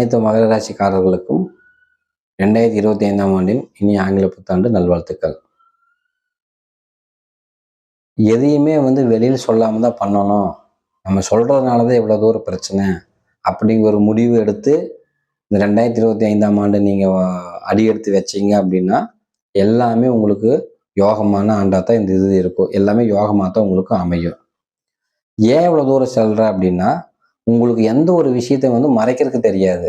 அனைத்து மகர ராசிக்காரர்களுக்கும் ரெண்டாயிரத்தி இருபத்தி ஐந்தாம் ஆண்டின் இனி ஆங்கில புத்தாண்டு நல்வாழ்த்துக்கள். எதையுமே வந்து வெளியில் சொல்லாமல் தான் பண்ணணும். நம்ம சொல்கிறதுனால தான் இவ்வளோ தூரம் பிரச்சனை. அப்படிங்கிற ஒரு முடிவு எடுத்து இந்த ரெண்டாயிரத்தி இருபத்தி ஐந்தாம் ஆண்டு நீங்கள் அடி எடுத்து வச்சீங்க அப்படின்னா எல்லாமே உங்களுக்கு யோகமான ஆண்டாக தான் இந்த இது இருக்கும். எல்லாமே யோகமாக தான் உங்களுக்கு அமையும். ஏன் இவ்வளோ தூரம் செல்கிற அப்படின்னா உங்களுக்கு எந்த ஒரு விஷயத்தையும் வந்து மறைக்கிறதுக்கு தெரியாது.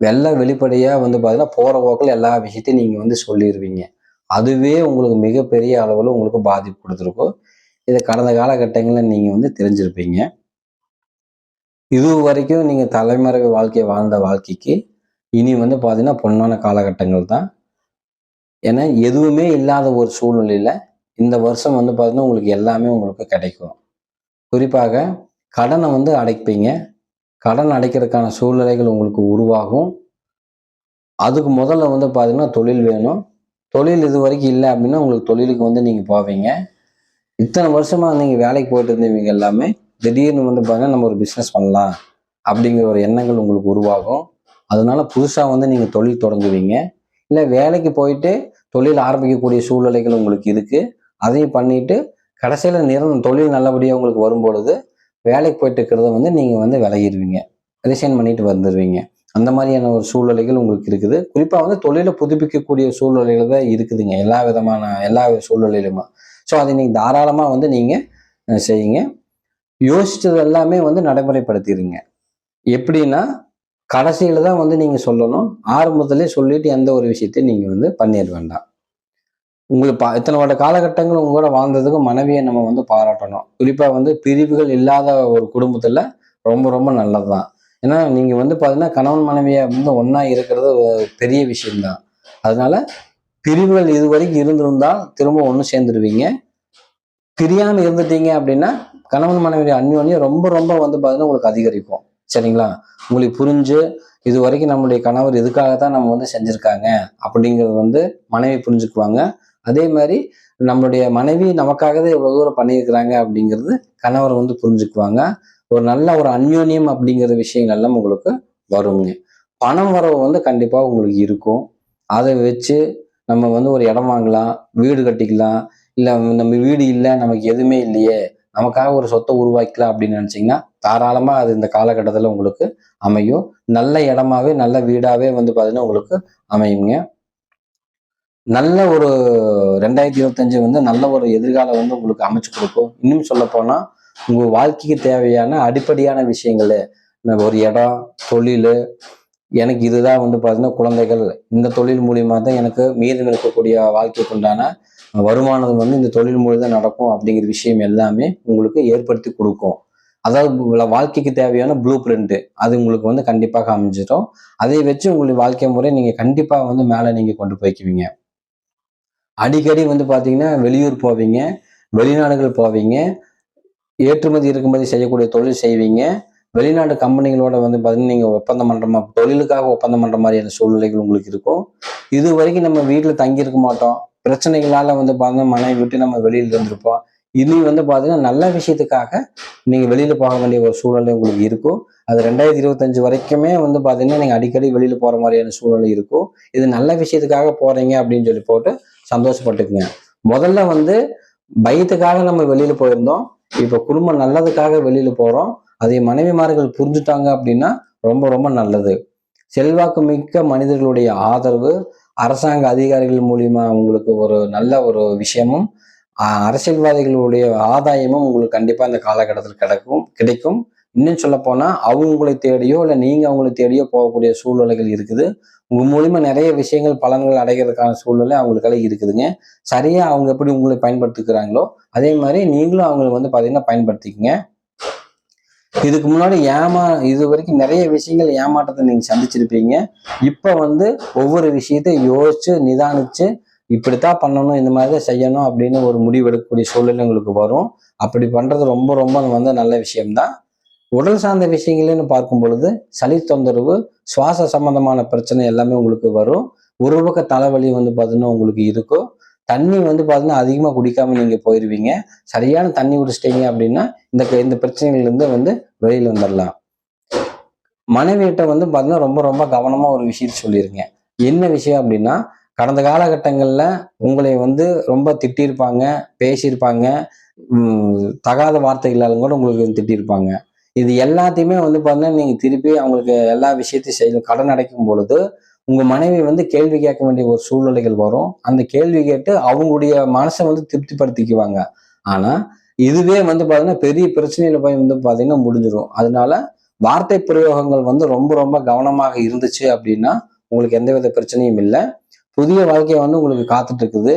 வெள்ள வெளிப்படையாக வந்து பார்த்தீங்கன்னா போகிற போக்கில் எல்லா விஷயத்தையும் நீங்கள் வந்து சொல்லிடுவீங்க அதுவே உங்களுக்கு மிகப்பெரிய அளவில் உங்களுக்கு பாதிப்பு கொடுத்துருக்கும். இதை கடந்த காலகட்டங்களில் நீங்கள் வந்து தெரிஞ்சிருப்பீங்க. இது வரைக்கும் நீங்கள் தலைமறைவு வாழ்க்கையை வாழ்ந்த வாழ்க்கைக்கு இனி வந்து பார்த்தீங்கன்னா பொன்னான காலகட்டங்கள் தான். ஏன்னா எதுவுமே இல்லாத ஒரு சூழ்நிலையில் இந்த வருஷம் வந்து பார்த்தீங்கன்னா உங்களுக்கு எல்லாமே உங்களுக்கு கிடைக்கும். குறிப்பாக கடனை வந்து அடைப்பீங்க. கடன் அடைக்கிறதுக்கான சூழ்நிலைகள் உங்களுக்கு உருவாகும். அதுக்கு முதல்ல வந்து பார்த்தீங்கன்னா தொழில் வேணும். தொழில் இது வரைக்கும் இல்லை அப்படின்னா உங்களுக்கு தொழிலுக்கு வந்து நீங்கள் போவீங்க. இத்தனை வருஷமாக நீங்கள் வேலைக்கு போயிட்டு இருந்தவங்க எல்லாமே திடீர்னு வந்து பார்த்தீங்கன்னா நம்ம ஒரு பிஸ்னஸ் பண்ணலாம் அப்படிங்கிற ஒரு எண்ணங்கள் உங்களுக்கு உருவாகும். அதனால புதுசாக வந்து நீங்கள் தொழில் தொடங்குவீங்க. இல்லை வேலைக்கு போயிட்டு தொழில் ஆரம்பிக்கக்கூடிய சூழ்நிலைகள் உங்களுக்கு இருக்குது அதையும் பண்ணிட்டு கடைசியில் நிறம் தொழில் நல்லபடியாக உங்களுக்கு வரும்பொழுது வேலைக்கு போயிட்டு இருக்கிறத வந்து நீங்கள் வந்து விலகிடுவீங்க. ரிசைன் பண்ணிட்டு வந்துடுவீங்க. அந்த மாதிரியான ஒரு சூழ்நிலைகள் உங்களுக்கு இருக்குது. குறிப்பாக வந்து தொழிலை புதுப்பிக்கக்கூடிய சூழ்நிலைகள் தான் இருக்குதுங்க. எல்லா விதமான எல்லா சூழ்நிலையிலுமா. ஸோ அதை நீங்கள் தாராளமாக வந்து நீங்கள் செய்யுங்க. யோசிச்சது எல்லாமே வந்து நடைமுறைப்படுத்திடுங்க. எப்படின்னா கடைசியில் தான் வந்து நீங்கள் சொல்லணும். ஆரம்பத்துலேயே சொல்லிட்டு எந்த ஒரு விஷயத்தையும் நீங்கள் வந்து பண்ணிட வேண்டாம். உங்களுக்கு பா இத்தனை வருட காலகட்டங்கள் உங்களோட வாழ்ந்ததுக்கு மனைவியை நம்ம வந்து பாராட்டணும். குறிப்பாக வந்து பிரிவுகள் இல்லாத ஒரு குடும்பத்தில் ரொம்ப ரொம்ப நல்லது தான் ஏன்னா நீங்கள் வந்து பார்த்தீங்கன்னா கணவன் மனைவியை வந்து ஒன்றா இருக்கிறது ஒரு பெரிய விஷயம்தான். அதனால பிரிவுகள் இது வரைக்கும் இருந்திருந்தால் திரும்ப ஒன்று சேர்ந்துருவீங்க. பிரியாமல் இருந்துட்டீங்க அப்படின்னா கணவன் மனைவி அந்யோன்யம் ரொம்ப ரொம்ப வந்து பார்த்தீங்கன்னா உங்களுக்கு அதிகரிக்கும். சரிங்களா? உங்களுக்கு புரிஞ்சு இது வரைக்கும் நம்மளுடைய கணவர் இதுக்காக தான் நம்ம வந்து செஞ்சுருக்காங்க அப்படிங்கிறது வந்து மனைவி புரிஞ்சுக்குவாங்க. அதே மாதிரி நம்மளுடைய மனைவி நமக்காக தான் இவ்வளோ தூரம் பண்ணியிருக்கிறாங்க அப்படிங்கிறது கணவர் வந்து புரிஞ்சுக்குவாங்க. ஒரு நல்ல ஒரு அந்யோன்யம் அப்படிங்கிற விஷயங்கள் எல்லாம் உங்களுக்கு வருங்க. பணம் வரவு வந்து கண்டிப்பாக உங்களுக்கு இருக்கும். அதை வச்சு நம்ம வந்து ஒரு இடம் வாங்கலாம் வீடு கட்டிக்கலாம். இல்லை நம்ம வீடு இல்லை நமக்கு எதுவுமே இல்லையே. நமக்காக ஒரு சொத்தை உருவாக்கலாம் அப்படின்னு நினச்சிங்கன்னா தாராளமாக அது இந்த காலகட்டத்தில் உங்களுக்கு அமையும். நல்ல இடமாவே நல்ல வீடாகவே வந்து பார்த்தீங்கன்னா உங்களுக்கு அமையுங்க. நல்ல ஒரு ரெண்டாயிரத்தி இருபத்தஞ்சு வந்து நல்ல ஒரு எதிர்காலம் வந்து உங்களுக்கு அமைச்சு கொடுக்கும். இன்னும் சொல்ல போனா உங்க வாழ்க்கைக்கு தேவையான அடிப்படையான விஷயங்கள் ஒரு இடம் தொழில் எனக்கு இதுதான் வந்து பார்த்தீங்கன்னா குழந்தைகள். இந்த தொழில் மூலியமாக தான் எனக்கு மீதம் இருக்கக்கூடிய வாழ்க்கைக்கு உண்டான வருமானம் வந்து இந்த தொழில் மூலியம் தான் நடக்கும் அப்படிங்கிற விஷயம் எல்லாமே உங்களுக்கு ஏற்படுத்தி கொடுக்கும். அதாவது வாழ்க்கைக்கு தேவையான ப்ளூ பிரிண்ட்டு அது உங்களுக்கு வந்து கண்டிப்பாக அமைஞ்சிடும் அதை வச்சு உங்களுடைய வாழ்க்கை முறை நீங்கள் கண்டிப்பாக வந்து மேலே நீங்கள் கொண்டு போய்க்குவீங்க. அடிக்கடி வந்து பார்த்தீங்கன்னா வெளியூர் போவீங்க வெளிநாடுகள் போவீங்க ஏற்றுமதி இறக்குமதி செய்யக்கூடிய தொழில் செய்வீங்க. வெளிநாட்டு கம்பெனிகளோட வந்து பார்த்தீங்கன்னா நீங்கள் ஒப்பந்தம் பண்ணுற மாதிரி தொழிலுக்காக ஒப்பந்தம் பண்ணுற மாதிரியான சூழ்நிலைகள் உங்களுக்கு இருக்கும். இது வரைக்கும் நம்ம வீட்டில் தங்கியிருக்க மாட்டோம். பிரச்சனைகளால் வந்து பார்த்தீங்கன்னா மனைவி விட்டு நம்ம வெளியில் இருந்திருப்போம். இனி வந்து பார்த்தீங்கன்னா நல்ல விஷயத்துக்காக நீங்கள் வெளியில் போக வேண்டிய ஒரு சூழ்நிலை உங்களுக்கு இருக்கும் அது ரெண்டாயிரத்தி இருபத்தஞ்சு வரைக்குமே வந்து பார்த்தீங்கன்னா நீங்கள் அடிக்கடி வெளியில் போகிற மாதிரியான சூழ்நிலை இருக்கும் இது நல்ல விஷயத்துக்காக போகிறீங்க அப்படின்னு சொல்லி போட்டு சந்தோஷப்பட்டுக்குங்க. முதல்ல வந்து பயத்துக்காக நம்ம வெளியில் போயிருந்தோம். இப்போ குடும்பம் நல்லதுக்காக வெளியில் போகிறோம் அதை மனைவிமார்கள் புரிஞ்சுட்டாங்க அப்படின்னா ரொம்ப ரொம்ப நல்லது. செல்வாக்கு மிக்க மனிதர்களுடைய ஆதரவு அரசாங்க அதிகாரிகள் மூலியமா உங்களுக்கு ஒரு நல்ல ஒரு விஷயமும் அரசியல்வாதிகளுடைய ஆதாயமும் உங்களுக்கு கண்டிப்பாக இந்த காலகட்டத்தில் கிடைக்கும் கிடைக்கும். இன்னும் சொல்ல போனா அவங்களை தேடியோ இல்லை நீங்க அவங்களை தேடியோ போகக்கூடிய சூழ்நிலைகள் இருக்குது. உங்க மூலியமா நிறைய விஷயங்கள் பலன்கள் அடைகிறதுக்கான சூழ்நிலை அவங்களுக்கெல்லாம் இருக்குதுங்க. சரியா அவங்க எப்படி உங்களை பயன்படுத்திக்கிறாங்களோ அதே மாதிரி நீங்களும் அவங்களை வந்து பாத்தீங்கன்னா பயன்படுத்திக்கங்க. இதுக்கு முன்னாடி ஏமா இது வரைக்கும் நிறைய விஷயங்கள் ஏமாற்றத்தை நீங்க சந்திச்சிருப்பீங்க. இப்ப வந்து ஒவ்வொரு விஷயத்தையும் யோசிச்சு நிதானிச்சு இப்படித்தான் பண்ணணும் இந்த மாதிரி தான் செய்யணும் அப்படின்னு ஒரு முடிவு எடுக்கக்கூடிய சூழ்நிலை உங்களுக்கு வரும். அப்படி பண்றது ரொம்ப ரொம்ப வந்து நல்ல விஷயம்தான். உடல் சார்ந்த விஷயங்கள்னு பார்க்கும் பொழுது சளி தொந்தரவு சுவாச சம்பந்தமான பிரச்சனை எல்லாமே உங்களுக்கு வரும். ஒரு பக்க தலைவலி வந்து பார்த்தீங்கன்னா உங்களுக்கு இருக்கும். தண்ணி வந்து பார்த்தீங்கன்னா அதிகமாக குடிக்காம நீங்கள் போயிடுவீங்க சரியான தண்ணி குடிச்சிட்டீங்க அப்படின்னா இந்த இந்த பிரச்சனைகள்லேருந்து வந்து வெளியில் வந்துடலாம் மனைவியிட்ட வந்து பார்த்தீங்கன்னா ரொம்ப ரொம்ப கவனமா ஒரு விஷயத்த சொல்லிருங்க. என்ன விஷயம் அப்படின்னா கடந்த காலகட்டங்களில் உங்களை வந்து ரொம்ப திட்டியிருப்பாங்க பேசியிருப்பாங்க. தகாத வார்த்தைகளாலும் கூட உங்களுக்கு வந்து திட்டியிருப்பாங்க இது எல்லாத்தையுமே வந்து பார்த்தீங்கன்னா நீங்கள் திருப்பி அவங்களுக்கு எல்லா விஷயத்தையும் செய்யணும் கடன் அடைக்கும் பொழுது உங்கள் மனைவி வந்து கேள்வி கேட்க வேண்டிய ஒரு சூழ்நிலைகள் வரும். அந்த கேள்வி கேட்டு அவங்களுடைய மனசை வந்து திருப்திப்படுத்திக்குவாங்க. ஆனால் இதுவே வந்து பார்த்தீங்கன்னா பெரிய பிரச்சனையில போய் வந்து பார்த்தீங்கன்னா முடிஞ்சிடும் அதனால வார்த்தை பிரயோகங்கள் வந்து ரொம்ப ரொம்ப கவனமாக இருந்துச்சு அப்படின்னா உங்களுக்கு எந்தவித பிரச்சனையும் இல்லை. புதிய வாழ்க்கை வந்து உங்களுக்கு காத்துட்டு இருக்குது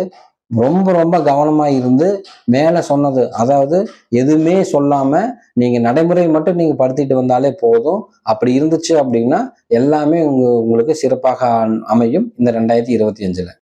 ரொம்ப ரொம்ப கவனமா இருந்து மேல சொன்னது அதாவது எதுவுமே சொல்லாம நீங்க நடைமுறை மட்டும் நீங்க படுத்திட்டு வந்தாலே போதும். அப்படி இருந்துச்சு அப்படின்னா எல்லாமே உங்க உங்களுக்கு சிறப்பாக அமையும் இந்த ரெண்டாயிரத்தி இருபத்தி அஞ்சுல.